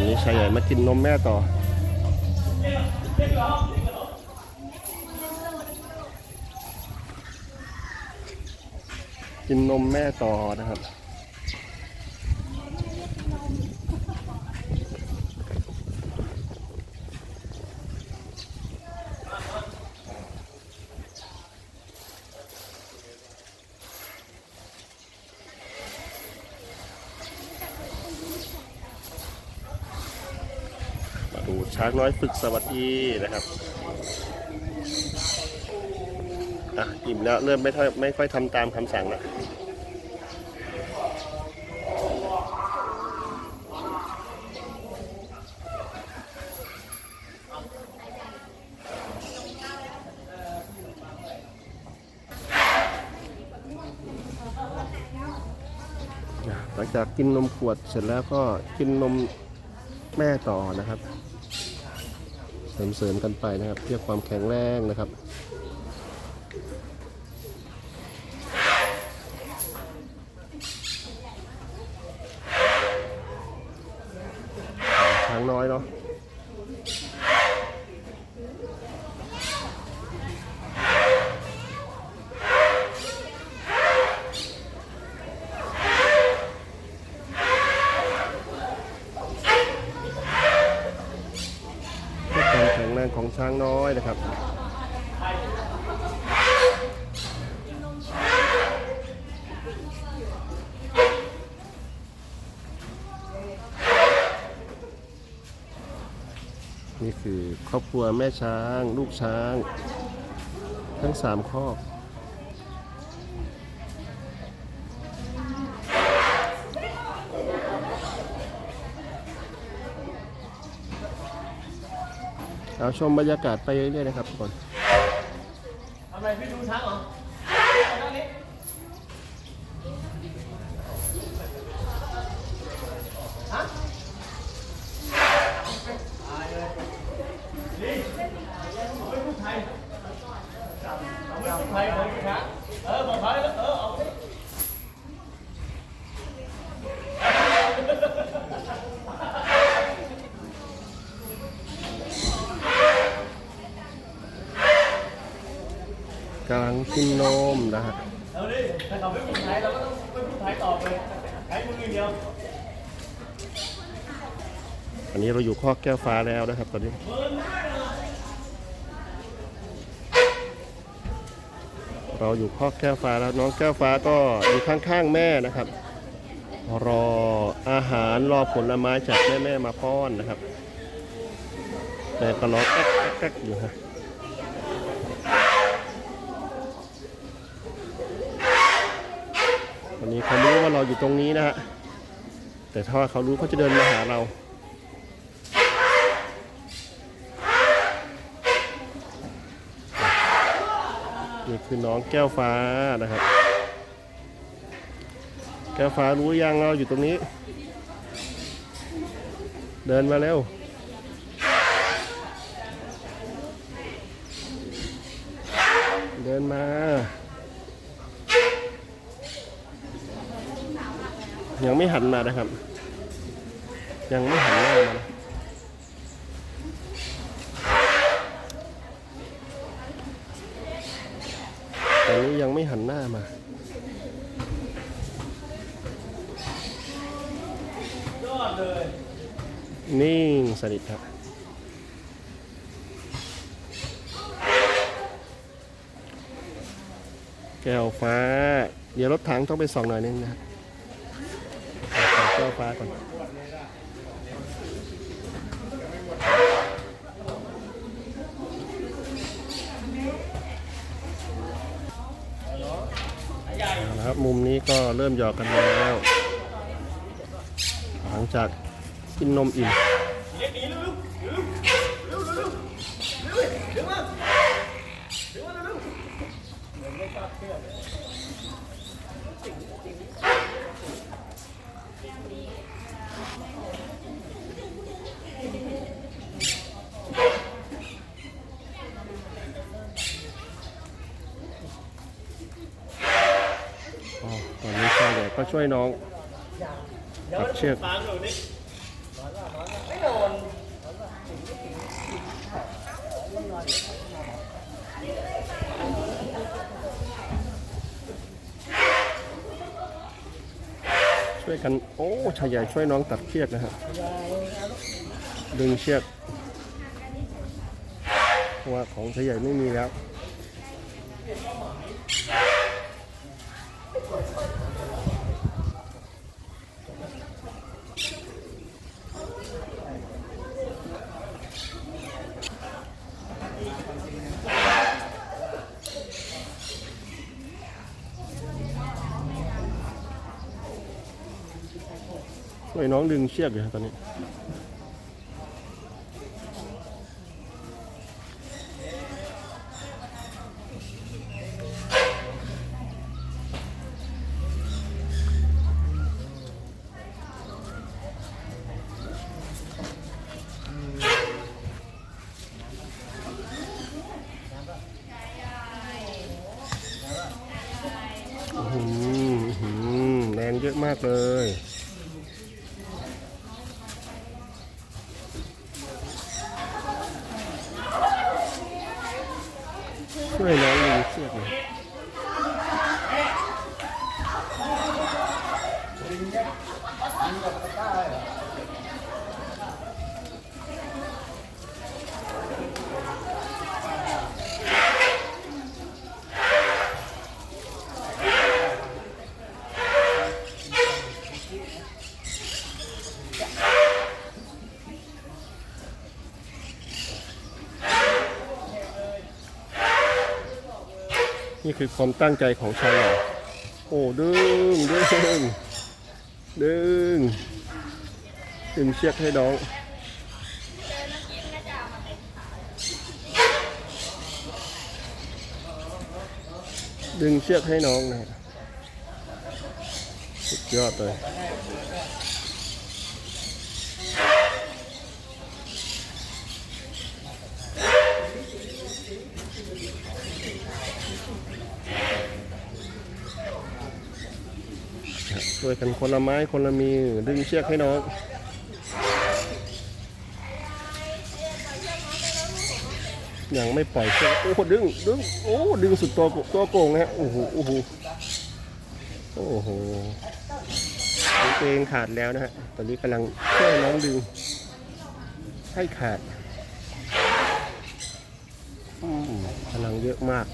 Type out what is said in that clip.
อนนี้ชายใหญ่มากินนมแม่ต่อ กินนมแม่ต่อนะครับ ช้างน้อยฝึกสวัสดีนะครับอะอิ่มแล้วเริ่มไม่ค่อยไม่ค่อยทำตามคำสั่งแล้วอะหลังจากกินนมขวดเสร็จแล้วก็กินนมแม่ต่อนะครับ เสริมๆกันไปนะครับ เพื่อความแข็งแรงนะครับช้างน้อยเนาะเพื่อความแข็งของช้างน้อยนะครับนี่คือครอบครัวแม่ช้าง ลูกช้าง ทั้งสามครอบ เอาชมบรรยากาศไปเรื่อยๆนะครับทุกคนทำไมพี่ดูช้างเหรอ ไทยของช้างเออบอกไทยแล้วเออเอาสิ กินนมนะฮะเอาดิถ้าเขาไม่พูดไทยเราก็ต้องไม่พูดไทยต่อไปใช้มืออย่างเดียวอันนี้เราอยู่ข้อแก้วฟ้าแล้วนะครับตอนนี้เราอยู่ข้อแก้วฟ้าแล้วน้องแก้วฟ้าก็อยู่ข้างๆแม่นะครับ รออาหารรอผลไม้จากแม่ๆมาป้อนนะครับแม่ก็ร้องแอ๊กแอ๊กแอ๊กอยู่ฮะ วันนี้เขารู้ว่าเราอยู่ตรงนี้นะฮะ แต่ถ้าเขารู้เขาจะเดินมาหาเรา นี่คือน้องแก้วฟ้านะครับ แก้วฟ้ารู้ยังเราอยู่ตรงนี้ เดินมาเร็วเดินมา ยังไม่หันมานะครับ ยังไม่หันหน้ามานะตอนนี้ยังไม่หันหน้ามายอดเลยนิ่งสนิทครับแก้วฟ้า เดี๋ยวรถถังต้องไปส่องหน่อยนึงนะเอาแก้ว ฟ้าก่อนเอาละครับมุมนี้ก็เริ่มหยอกกันแล้ว หลังจากกินนมอิ่มเเขาช่วยน้องตัดเชือกช่วยกัน โอ้ชายใหญ่ช่วยน้องตัดเชือกนะฮะดึงเชือกเพราะว่าของชายใหญ่ไม่มีแล้ว ไอ้น้องดึงเชือกอยู่ตอนนี้ อื้อหืออื้อหือแรง เยอะมากเลย ช่วยน้องดึงเชือกหน่อย นี่คือความตั้งใจของชายหล่อโอ้ดึงดึงดึงดึงเชือกให้น้องดึงเชือกให้น้องนะสุดยอดเลย ช่วยกันคนละไม้คนละมือดึงเชือกให้น้องยังไม่ปล่อยเชือกโอ้โหดึงดึงโอ้ดึงสุดตัวตัวโกงนะฮะโอ้โหโอ้โหโอ้โหเองขาดแล้วนะฮะตอนนี้กำลังช่วยน้องดึงให้ขาดพลังเยอะมาก